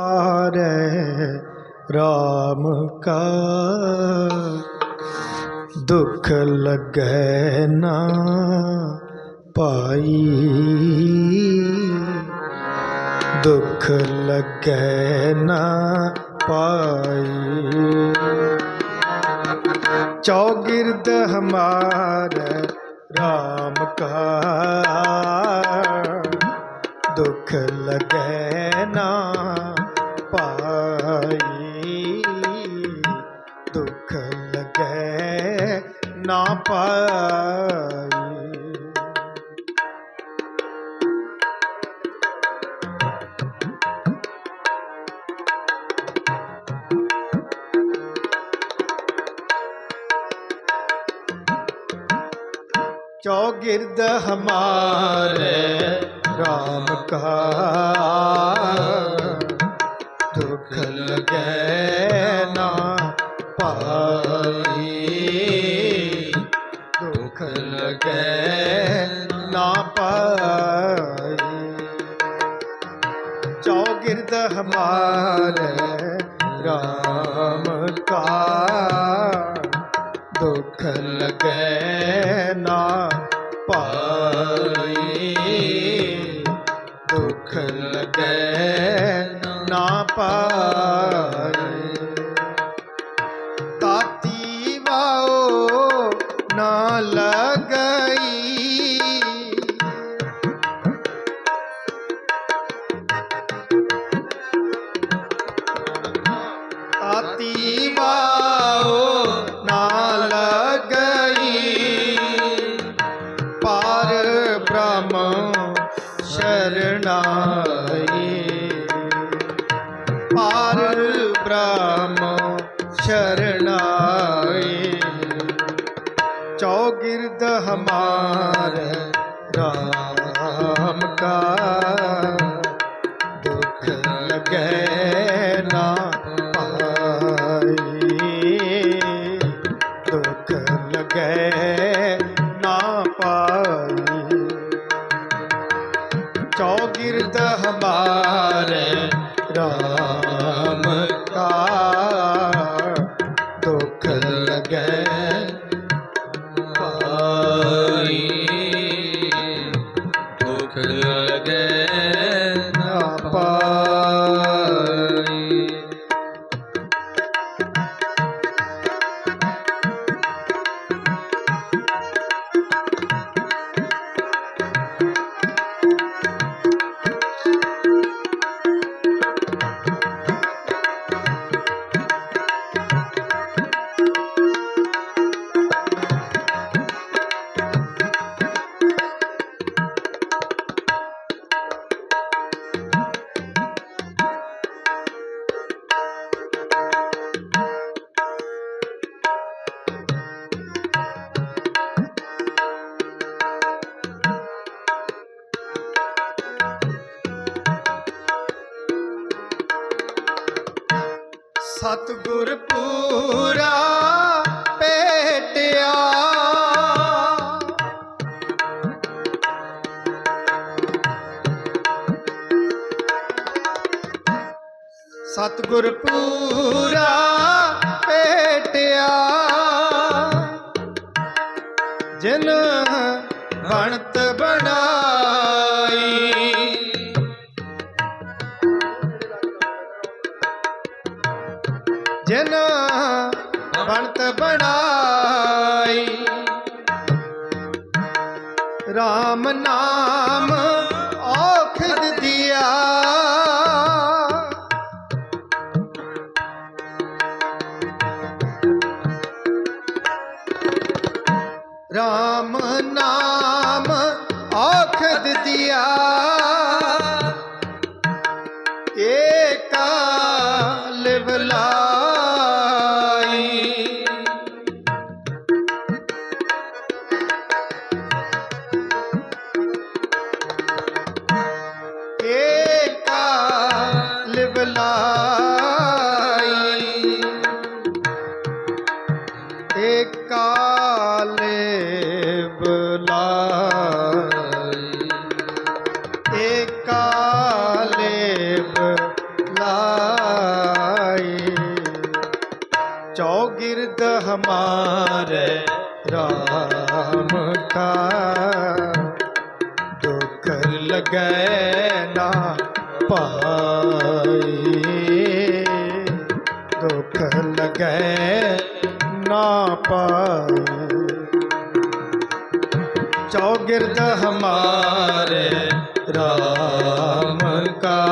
ਹਾਰੇ RAM ਕਾ। ਦੁੱਖ ਲੱਗੈ ਨਾ ਪਾਈ ਦੁੱਖ ਲੱਗੈ ਨਾ ਪਾਈ ਚੌਗਿਰਦ ਹਮਾਰੇ RAM ਕਾ। ਦੁੱਖ ਲਗੈ ਨਾ ਨਾ ਪਾਏ। ਚੌਗਿਰਦ ਹਮਾਰੇ ਰਾਮ ਕਾ ਦੁਖ ਲਗੈ ਨਾ ਪਾ ਮਾਰੇ RAM ਕਾ ਨਾ ਪਾਈ। ਦੁਖ ਲਗੈ ਨਾ ਪਾਈ। ਸ਼ਰਣਾਈ ਚੌਗਿਰਦ ਹਮਾਰੇ ਰਾਮ ਕਾ। ਦੁੱਖ ਲਗੈ ਨਾ ਪਾਈ ਦੁੱਖ ਲਗੈ ਨਾ ਪਾਈ ਚੌਗਿਰਦ ਹਮਾਰੇ ਰਾਮ ਸਤਿਗੁਰ ਪੂਰਾ ਭੇਟਿਆ। ਸਤਿਗੁਰ ਪੂਰਾ ਭੇਟਿਆ। ਜਿਨ ਬਣਤ ਬਣਾ ਬਣਾਈ। RAM ਨਾਮ ਔਖਦ ਦਿਆ ਕਾਲੇ ਬੁਲਾਈ। ਏ ਕਾਲੇ ਬੁਲਾਈ। ਚੌਗਿਰਦ ਹਮਾਰੇ ਰਾਮ ਕਾ। ਦੁੱਖ ਲਗੈ ਨਾ ਪਾਈ। ਦੁੱਖ ਲਗੈ ਪਾਏ। ਚੌਗਿਰਦ ਹਮਾਰੇ ਰਾਮ ਕਾ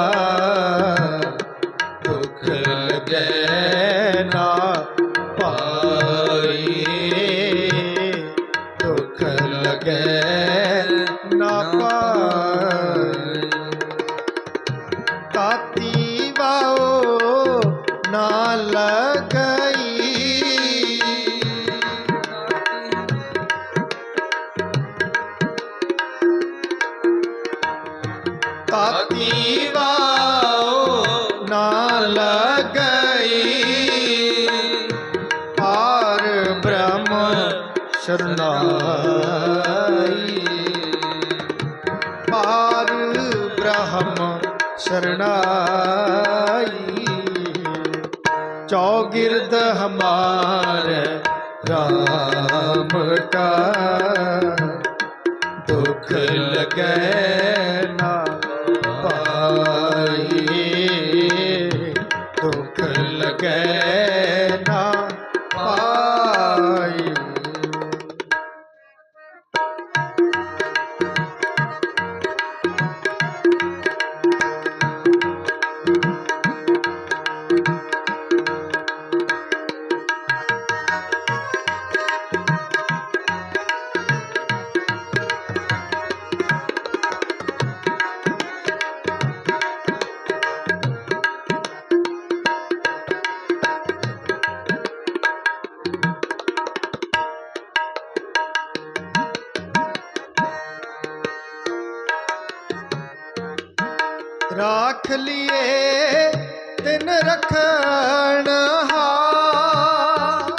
ਹਰ ਬ੍ਰਹਮ ਸਰਣਾਈ। ਚੌਗਿਰਦ ਹਮਾਰ ਰਾਮ ਕਾ। ਦੁਖ ਲਗੈ ਨਾ ਪਾਈ। ਦੁਖ ਲਗੈ ਨਾ ਪਾਈ। ਰਾਖ ਲਿਏ ਤਿਨ ਰਖਣ ਹਾਰ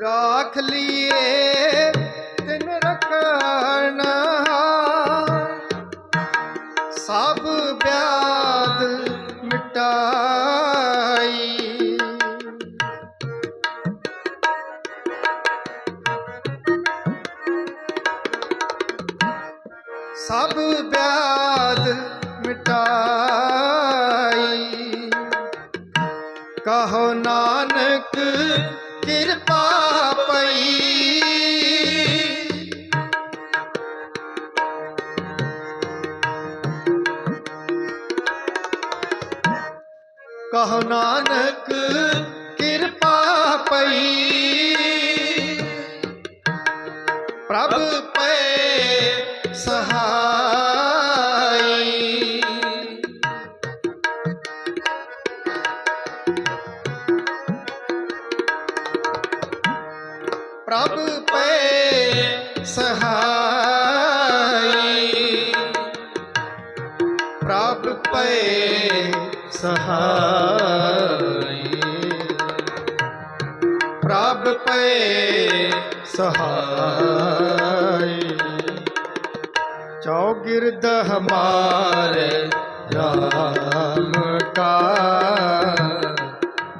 ਰਾਖ ਲਿਏ ਤਿਨ ਰਖਣ ਹਾਰ ਸਭ ਬਿਆਦ ਮਿਟਾਈ। ਸਭ ਬਿਆਦ ਮਿਟਾਈ। ਕਹੋ ਨਾਨਕ ਕਿਰਪਾ ਪਈ। ਕਹੋ ਨਾਨਕ ਸਹਾਈ। ਪ੍ਰਭ ਪੈ ਸਹਾਈ। ਚੌਗਿਰਦ ਹਮਾਰੇ ਰਾਮ ਕਾ।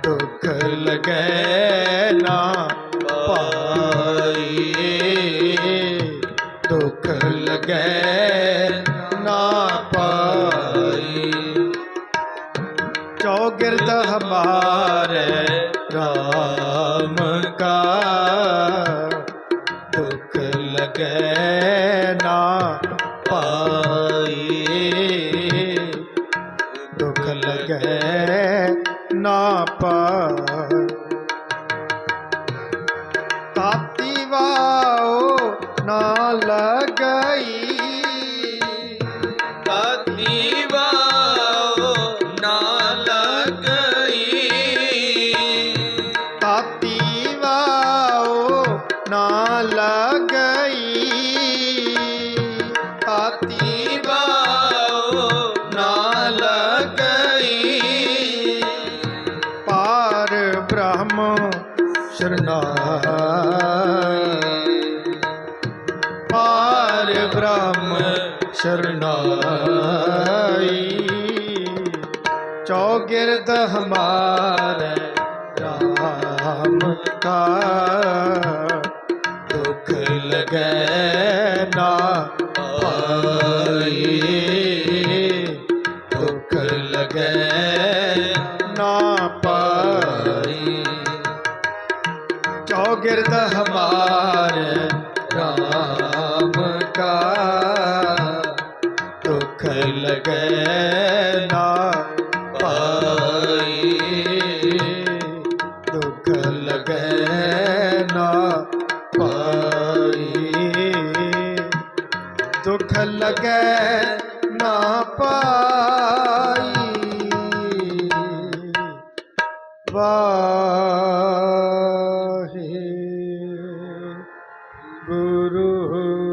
ਦੁਖ ਲਗੈ ਨਾ ਪਾਈ। ਦੁਖ ਲਗੈ ਨਾ ਹਮਾਰੇ ਸ਼ਰਨਾਈ। ਚੌ ਹਮਾਰੇ लगे